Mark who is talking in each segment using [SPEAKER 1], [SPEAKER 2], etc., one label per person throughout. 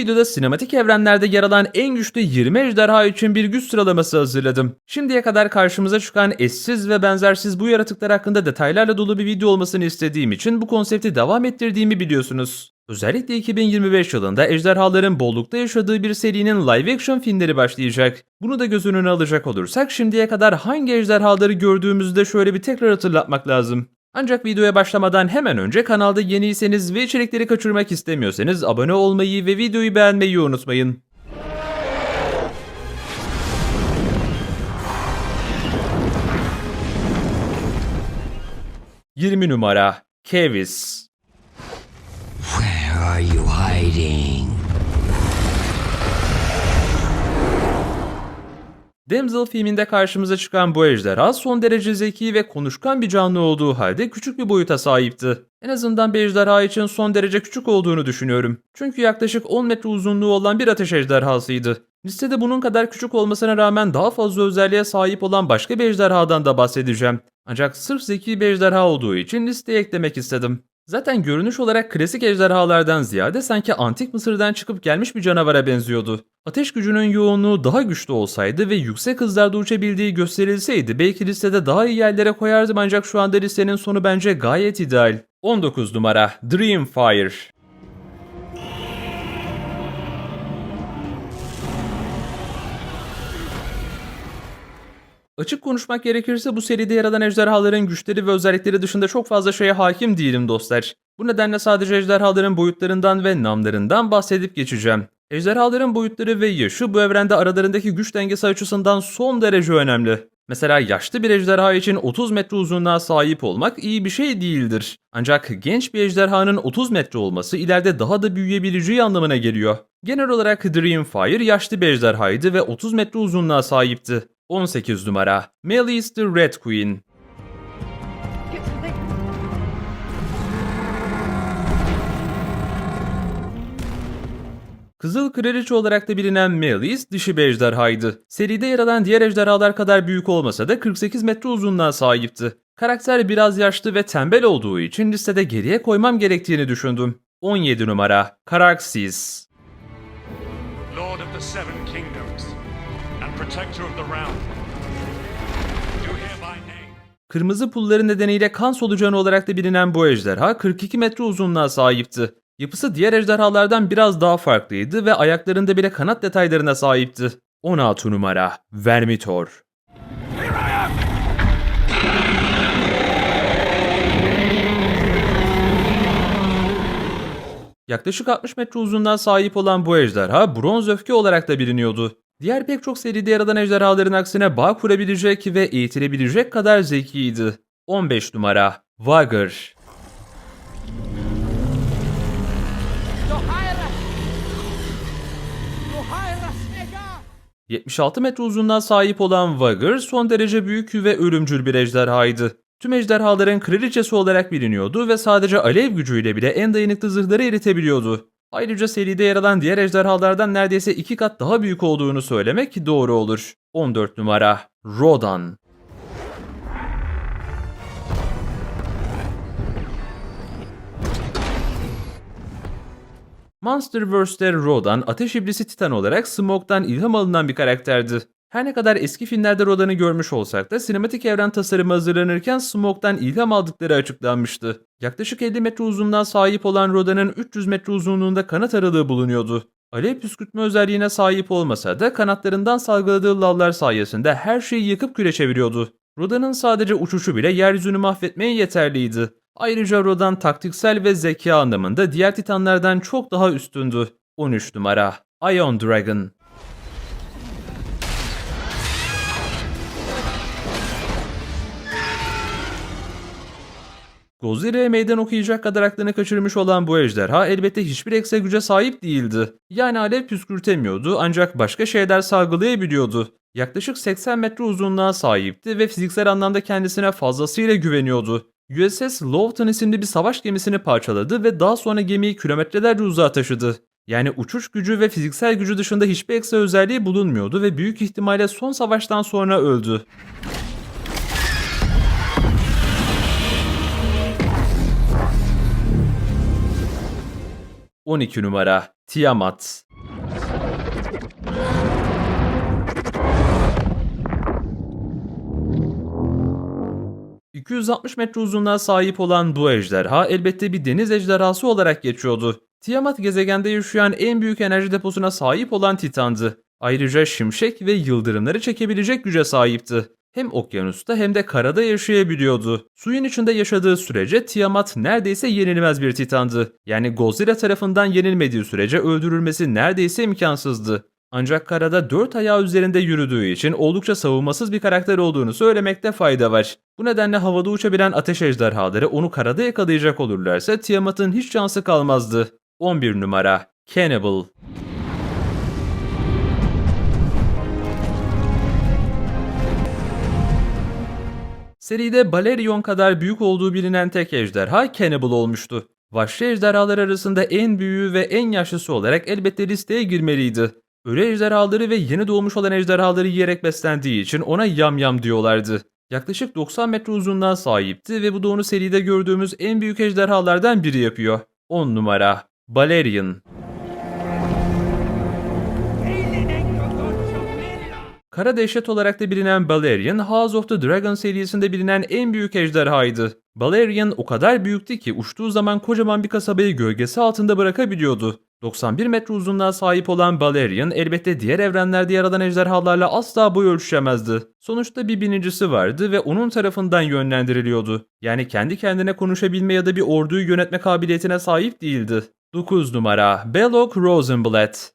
[SPEAKER 1] videoda sinematik evrenlerde yer alan en güçlü 20 ejderha için bir güç sıralaması hazırladım. Şimdiye kadar karşımıza çıkan eşsiz ve benzersiz bu yaratıklar hakkında detaylarla dolu bir video olmasını istediğim için bu konsepti devam ettirdiğimi biliyorsunuz. Özellikle 2025 yılında ejderhaların bollukta yaşadığı bir serinin live action filmleri başlayacak. Bunu da göz önüne alacak olursak şimdiye kadar hangi ejderhaları gördüğümüzü de şöyle bir tekrar hatırlatmak lazım. Ancak videoya başlamadan hemen önce kanalda yeniyseniz ve içerikleri kaçırmak istemiyorsanız abone olmayı ve videoyu beğenmeyi unutmayın. ...20 numara Kevis
[SPEAKER 2] Where are you hiding?
[SPEAKER 1] Damsel filminde karşımıza çıkan bu ejderha son derece zeki ve konuşkan bir canlı olduğu halde küçük bir boyuta sahipti. En azından bir ejderha için son derece küçük olduğunu düşünüyorum. Çünkü yaklaşık 10 metre uzunluğu olan bir ateş ejderhasıydı. Listede bunun kadar küçük olmasına rağmen daha fazla özelliğe sahip olan başka bir ejderhadan da bahsedeceğim. Ancak sırf zeki bir ejderha olduğu için listeye eklemek istedim. Zaten görünüş olarak klasik ejderhalardan ziyade sanki antik Mısır'dan çıkıp gelmiş bir canavara benziyordu. Ateş gücünün yoğunluğu daha güçlü olsaydı ve yüksek hızlarda uçabildiği gösterilseydi belki listede daha iyi yerlere koyardım ancak şu anda listenin sonu bence gayet ideal. 19 numara Dreamfire Açık konuşmak gerekirse bu seride yer alan ejderhaların güçleri ve özellikleri dışında çok fazla şeye hakim değilim dostlar. Bu nedenle sadece ejderhaların boyutlarından ve namlarından bahsedip geçeceğim. Ejderhaların boyutları ve yaşı bu evrende aralarındaki güç dengesi açısından son derece önemli. Mesela yaşlı bir ejderha için 30 metre uzunluğa sahip olmak iyi bir şey değildir. Ancak genç bir ejderhanın 30 metre olması ileride daha da büyüyebileceği anlamına geliyor. Genel olarak Dreamfire yaşlı bir ejderhaydı ve 30 metre uzunluğa sahipti. 18 numara Melis the Red Queen Kızıl Kraliçe olarak da bilinen Melis dişi bir ejderhaydı. Seride yer alan diğer ejderhalar kadar büyük olmasa da 48 metre uzunluğa sahipti. Karakter biraz yaşlı ve tembel olduğu için listede geriye koymam gerektiğini düşündüm. 17 numara Karaxis
[SPEAKER 3] Lord of the Seven Kingdoms, and Protector of the Realm.
[SPEAKER 1] Kırmızı pulları nedeniyle kan solucanı olarak da bilinen bu ejderha 42 metre uzunluğa sahipti. Yapısı diğer ejderhalardan biraz daha farklıydı ve ayaklarında bile kanat detaylarına sahipti. 16 numara Vermitor Yaklaşık 60 metre uzunluğa sahip olan bu ejderha bronz öfke olarak da biliniyordu. Diğer pek çok seride yer ejderhaların aksine bağ kurabilecek ve eğitilebilecek kadar zekiydi. 15 numara Vagr 76 metre uzunluğa sahip olan Vagr son derece büyük ve ölümcül bir ejderhaydı. Tüm ejderhaların kraliçesi olarak biliniyordu ve sadece alev gücüyle bile en dayanıklı zırhları eritebiliyordu. Ayrıca seride yer alan diğer ejderhalardan neredeyse iki kat daha büyük olduğunu söylemek doğru olur. 14 numara Rodan Monsterverse'de Rodan, ateş iblisi Titan olarak Smoke'dan ilham alınan bir karakterdi. Her ne kadar eski filmlerde Rodan'ı görmüş olsak da sinematik evren tasarımı hazırlanırken Smoke'dan ilham aldıkları açıklanmıştı. Yaklaşık 50 metre uzunluğuna sahip olan Rodan'ın 300 metre uzunluğunda kanat aralığı bulunuyordu. Alev püskürtme özelliğine sahip olmasa da kanatlarından salgıladığı lavlar sayesinde her şeyi yakıp küre çeviriyordu. Roda'nın sadece uçuşu bile yeryüzünü mahvetmeye yeterliydi. Ayrıca Rodan taktiksel ve zeka anlamında diğer titanlardan çok daha üstündü. 13 numara Ion Dragon Godzilla'ya meydan okuyacak kadar aklını kaçırmış olan bu ejderha elbette hiçbir ekstra güce sahip değildi. Yani alev püskürtemiyordu ancak başka şeyler salgılayabiliyordu. Yaklaşık 80 metre uzunluğa sahipti ve fiziksel anlamda kendisine fazlasıyla güveniyordu. USS Lowton isimli bir savaş gemisini parçaladı ve daha sonra gemiyi kilometrelerce uzağa taşıdı. Yani uçuş gücü ve fiziksel gücü dışında hiçbir ekstra özelliği bulunmuyordu ve büyük ihtimalle son savaştan sonra öldü. ...12 numara Tiamat 260 metre uzunluğa sahip olan bu ejderha elbette bir deniz ejderhası olarak geçiyordu. Tiamat gezegende yaşayan en büyük enerji deposuna sahip olan Titan'dı. Ayrıca şimşek ve yıldırımları çekebilecek güce sahipti. Hem okyanusta hem de karada yaşayabiliyordu. Suyun içinde yaşadığı sürece Tiamat neredeyse yenilmez bir titandı. Yani Godzilla tarafından yenilmediği sürece öldürülmesi neredeyse imkansızdı. Ancak karada dört ayağı üzerinde yürüdüğü için oldukça savunmasız bir karakter olduğunu söylemekte fayda var. Bu nedenle havada uçabilen ateş ejderhaları onu karada yakalayacak olurlarsa Tiamat'ın hiç şansı kalmazdı. 11 numara Cannibal Seride Balerion kadar büyük olduğu bilinen tek ejderha Cannibal olmuştu. Vahşi ejderhalar arasında en büyüğü ve en yaşlısı olarak elbette listeye girmeliydi. Ölü ejderhaları ve yeni doğmuş olan ejderhaları yiyerek beslendiği için ona yam yam diyorlardı. Yaklaşık 90 metre uzunluğa sahipti ve bu da onu seride gördüğümüz en büyük ejderhalardan biri yapıyor. 10 numara Balerion Kara dehşet olarak da bilinen Balerion, House of the Dragon serisinde bilinen en büyük ejderhaydı. Balerion o kadar büyüktü ki uçtuğu zaman kocaman bir kasabayı gölgesi altında bırakabiliyordu. 91 metre uzunluğa sahip olan Balerion elbette diğer evrenlerde yer alan ejderhalarla asla boy ölçüşemezdi. Sonuçta bir binicisi vardı ve onun tarafından yönlendiriliyordu. Yani kendi kendine konuşabilme ya da bir orduyu yönetme kabiliyetine sahip değildi. 9 numara Belloc Rosenblatt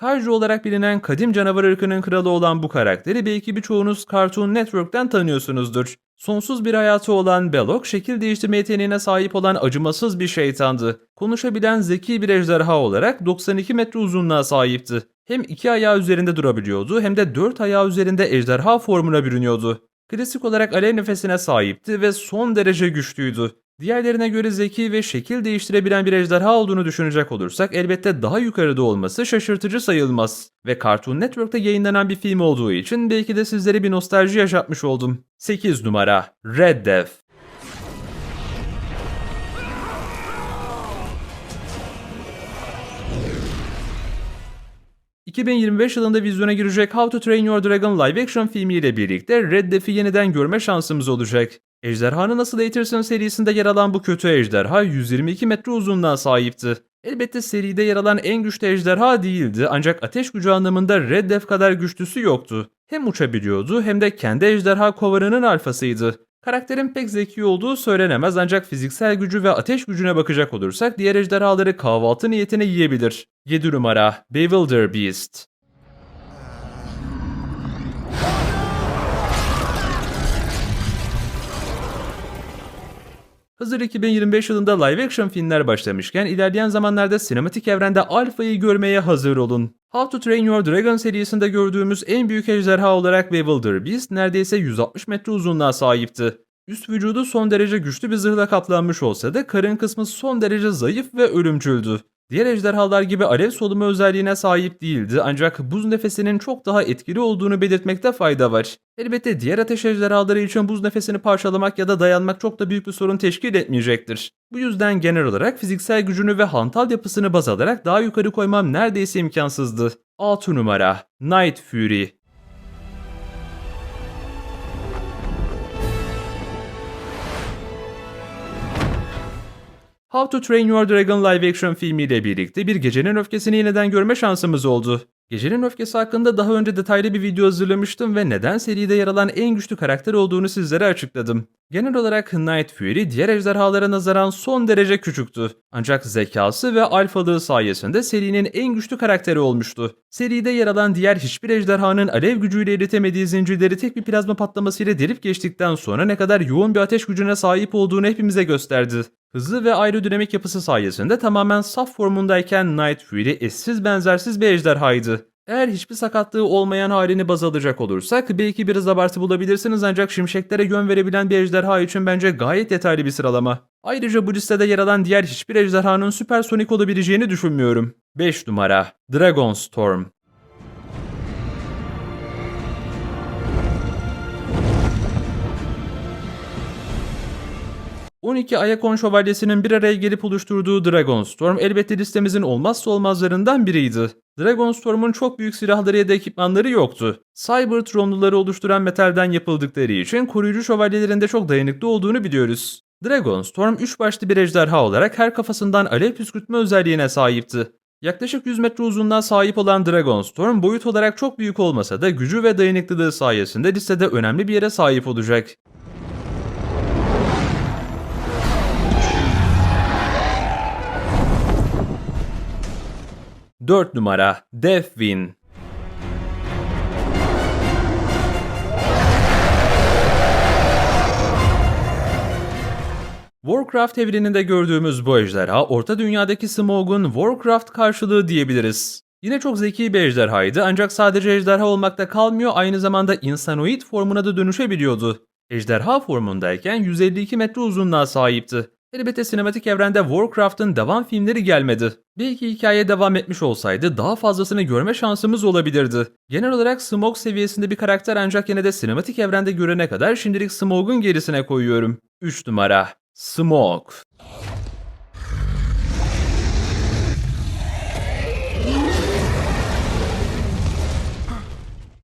[SPEAKER 1] Kaiju olarak bilinen kadim canavar ırkının kralı olan bu karakteri belki birçoğunuz Cartoon Network'ten tanıyorsunuzdur. Sonsuz bir hayatı olan Belloc, şekil değiştirme yeteneğine sahip olan acımasız bir şeytandı. Konuşabilen zeki bir ejderha olarak 92 metre uzunluğa sahipti. Hem iki ayağı üzerinde durabiliyordu hem de dört ayağı üzerinde ejderha formuna bürünüyordu. Klasik olarak alev nefesine sahipti ve son derece güçlüydü. Diğerlerine göre zeki ve şekil değiştirebilen bir ejderha olduğunu düşünecek olursak elbette daha yukarıda olması şaşırtıcı sayılmaz. Ve Cartoon Network'ta yayınlanan bir film olduğu için belki de sizlere bir nostalji yaşatmış oldum. 8 numara Red Death ...2025 yılında vizyona girecek How to Train Your Dragon live action filmiyle birlikte Red Death'i yeniden görme şansımız olacak. Ejderhanı Nasıl Eğitirsin serisinde yer alan bu kötü ejderha 122 metre uzunluğa sahipti. Elbette seride yer alan en güçlü ejderha değildi ancak ateş gücü anlamında Red Death kadar güçlüsü yoktu. Hem uçabiliyordu hem de kendi ejderha kovanının alfasıydı. Karakterin pek zeki olduğu söylenemez ancak fiziksel gücü ve ateş gücüne bakacak olursak diğer ejderhaları kahvaltı niyetine yiyebilir. 7 numara Bewilder Beast Hazır 2025 yılında live action filmler başlamışken ilerleyen zamanlarda sinematik evrende Alpha'yı görmeye hazır olun. How to Train Your Dragon serisinde gördüğümüz en büyük ejderha olarak Bewilder Beast neredeyse 160 metre uzunluğa sahipti. Üst vücudu son derece güçlü bir zırhla kaplanmış olsa da karın kısmı son derece zayıf ve ölümcüldü. Diğer ejderhalar gibi alev solumu özelliğine sahip değildi ancak buz nefesinin çok daha etkili olduğunu belirtmekte fayda var. Elbette diğer ateş ejderhaları için buz nefesini parçalamak ya da dayanmak çok da büyük bir sorun teşkil etmeyecektir. Bu yüzden genel olarak fiziksel gücünü ve hantal yapısını baz alarak daha yukarı koymam neredeyse imkansızdı. 6 numara Night Fury How to Train Your Dragon live action filmiyle birlikte bir gecenin öfkesini yeniden görme şansımız oldu. Gecenin öfkesi hakkında daha önce detaylı bir video hazırlamıştım ve neden seride yer alan en güçlü karakter olduğunu sizlere açıkladım. Genel olarak Night Fury diğer ejderhalara nazaran son derece küçüktü. Ancak zekası ve alfalığı sayesinde serinin en güçlü karakteri olmuştu. Seride yer alan diğer hiçbir ejderhanın alev gücüyle eritemediği zincirleri tek bir plazma patlamasıyla delip geçtikten sonra ne kadar yoğun bir ateş gücüne sahip olduğunu hepimize gösterdi. Hızlı ve aerodinamik yapısı sayesinde tamamen saf formundayken Night Fury eşsiz benzersiz bir ejderhaydı. Eğer hiçbir sakatlığı olmayan halini baz alacak olursak belki biraz abartı bulabilirsiniz ancak şimşeklere yön verebilen bir ejderha için bence gayet yeterli bir sıralama. Ayrıca bu listede yer alan diğer hiçbir ejderhanın süpersonik olabileceğini düşünmüyorum. 5 numara Dragon Storm 12 Ayakon Şövalyesi'nin bir araya gelip oluşturduğu Dragonstorm elbette listemizin olmazsa olmazlarından biriydi. Dragonstorm'un çok büyük silahları ya da ekipmanları yoktu. Cybertronluları oluşturan metalden yapıldıkları için koruyucu şövalyelerinde çok dayanıklı olduğunu biliyoruz. Dragonstorm 3 başlı bir ejderha olarak her kafasından alev püskürtme özelliğine sahipti. Yaklaşık 100 metre uzunluğa sahip olan Dragonstorm boyut olarak çok büyük olmasa da gücü ve dayanıklılığı sayesinde listede önemli bir yere sahip olacak. 4 numara Deathwing Warcraft evreninde gördüğümüz bu ejderha Orta Dünya'daki Smaug'un Warcraft karşılığı diyebiliriz. Yine çok zeki bir ejderhaydı ancak sadece ejderha olmakta kalmıyor aynı zamanda insanoid formuna da dönüşebiliyordu. Ejderha formundayken 152 metre uzunluğa sahipti. Elbette sinematik evrende Warcraft'ın devam filmleri gelmedi. Belki hikaye devam etmiş olsaydı daha fazlasını görme şansımız olabilirdi. Genel olarak Smaug seviyesinde bir karakter ancak yine de sinematik evrende görene kadar şimdilik Smaug'un gerisine koyuyorum. 3 numara Smaug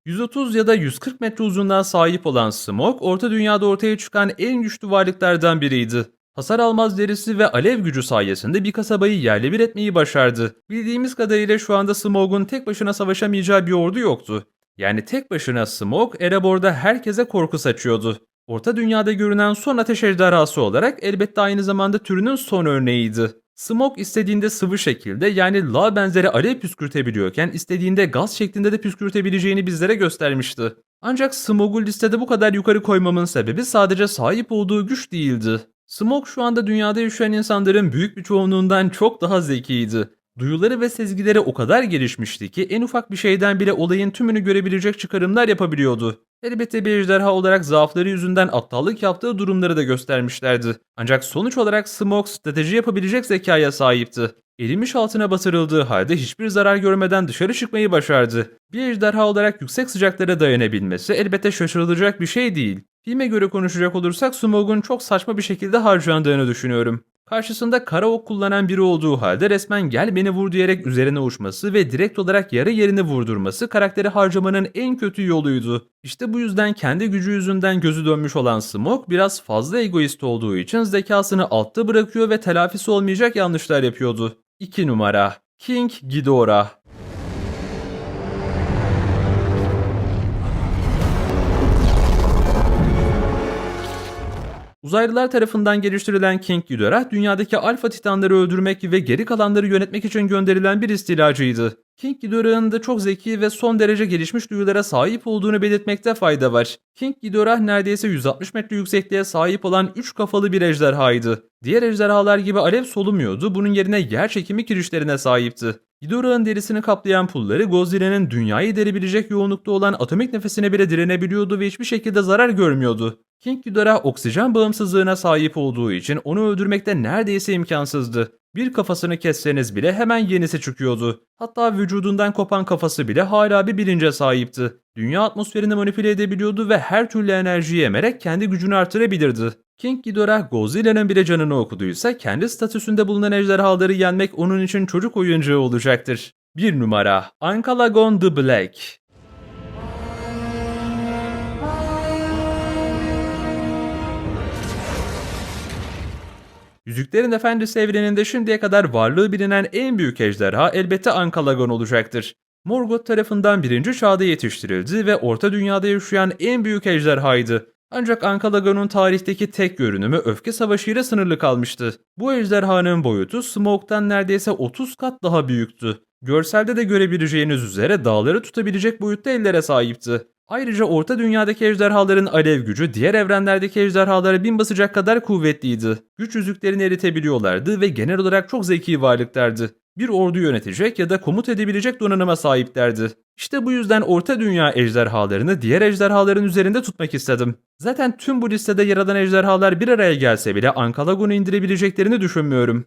[SPEAKER 1] 130 ya da 140 metre uzunluğa sahip olan Smaug, Orta Dünya'da ortaya çıkan en güçlü varlıklardan biriydi. Hasar almaz derisi ve alev gücü sayesinde bir kasabayı yerle bir etmeyi başardı. Bildiğimiz kadarıyla şu anda Smaug'un tek başına savaşamayacağı bir ordu yoktu. Yani tek başına Smaug, Erebor'da herkese korku saçıyordu. Orta Dünya'da görünen son ateş ejderhası olarak elbette aynı zamanda türünün son örneğiydi. Smoke istediğinde sıvı şekilde yani lav benzeri alev püskürtebiliyorken istediğinde gaz şeklinde de püskürtebileceğini bizlere göstermişti. Ancak Smoke'u listede bu kadar yukarı koymamın sebebi sadece sahip olduğu güç değildi. Smoke şu anda dünyada yaşayan insanların büyük bir çoğunluğundan çok daha zekiydi. Duyuları ve sezgileri o kadar gelişmişti ki en ufak bir şeyden bile olayın tümünü görebilecek çıkarımlar yapabiliyordu. Elbette bir ejderha olarak zaafları yüzünden aptallık yaptığı durumları da göstermişlerdi. Ancak sonuç olarak Smoke strateji yapabilecek zekaya sahipti. Erimiş altına batırıldığı halde hiçbir zarar görmeden dışarı çıkmayı başardı. Bir ejderha olarak yüksek sıcaklara dayanabilmesi elbette şaşırılacak bir şey değil. Filme göre konuşacak olursak Smoke'un çok saçma bir şekilde harcandığını düşünüyorum. Karşısında kara ok kullanan biri olduğu halde resmen gel beni vur diyerek üzerine uçması ve direkt olarak yarı yerini vurdurması karakteri harcamanın en kötü yoluydu. İşte bu yüzden kendi gücü yüzünden gözü dönmüş olan Smoke biraz fazla egoist olduğu için zekasını altta bırakıyor ve telafisi olmayacak yanlışlar yapıyordu. 2 numara King Ghidorah Uzaylılar tarafından geliştirilen King Ghidorah, dünyadaki alfa titanları öldürmek ve geri kalanları yönetmek için gönderilen bir istilacıydı. King Ghidorah'ın da çok zeki ve son derece gelişmiş duyulara sahip olduğunu belirtmekte fayda var. King Ghidorah neredeyse 160 metre yüksekliğe sahip olan 3 kafalı bir ejderhaydı. Diğer ejderhalar gibi alev solumuyordu, bunun yerine yer çekimi kirişlerine sahipti. Ghidorah'ın derisini kaplayan pulları Godzilla'nın dünyayı delebilecek yoğunlukta olan atomik nefesine bile direnebiliyordu ve hiçbir şekilde zarar görmüyordu. King Ghidorah oksijen bağımsızlığına sahip olduğu için onu öldürmekte neredeyse imkansızdı. Bir kafasını kesseniz bile hemen yenisi çıkıyordu. Hatta vücudundan kopan kafası bile hala bir bilince sahipti. Dünya atmosferini manipüle edebiliyordu ve her türlü enerjiyi emerek kendi gücünü artırabilirdi. King Ghidorah Godzilla'nın bile canını okuduysa kendi statüsünde bulunan ejderhaları yenmek onun için çocuk oyuncağı olacaktır. 1 numara Ankalagon the Black Yüzüklerin Efendisi evreninde şimdiye kadar varlığı bilinen en büyük ejderha elbette Ankalagon olacaktır. Morgoth tarafından birinci çağda yetiştirildi ve Orta Dünya'da yaşayan en büyük ejderhaydı. Ancak Ankalagon'un tarihteki tek görünümü öfke savaşıyla sınırlı kalmıştı. Bu ejderhanın boyutu Smoke'tan neredeyse 30 kat daha büyüktü. Görselde de görebileceğiniz üzere dağları tutabilecek boyutta ellere sahipti. Ayrıca Orta Dünya'daki ejderhaların alev gücü diğer evrenlerdeki ejderhalara bin basacak kadar kuvvetliydi. Güç yüzüklerini eritebiliyorlardı ve genel olarak çok zeki varlıklardı. Bir ordu yönetecek ya da komut edebilecek donanıma sahiplerdi. İşte bu yüzden Orta Dünya ejderhalarını diğer ejderhaların üzerinde tutmak istedim. Zaten tüm bu listede yer alan ejderhalar bir araya gelse bile Ankalagon'u indirebileceklerini düşünmüyorum.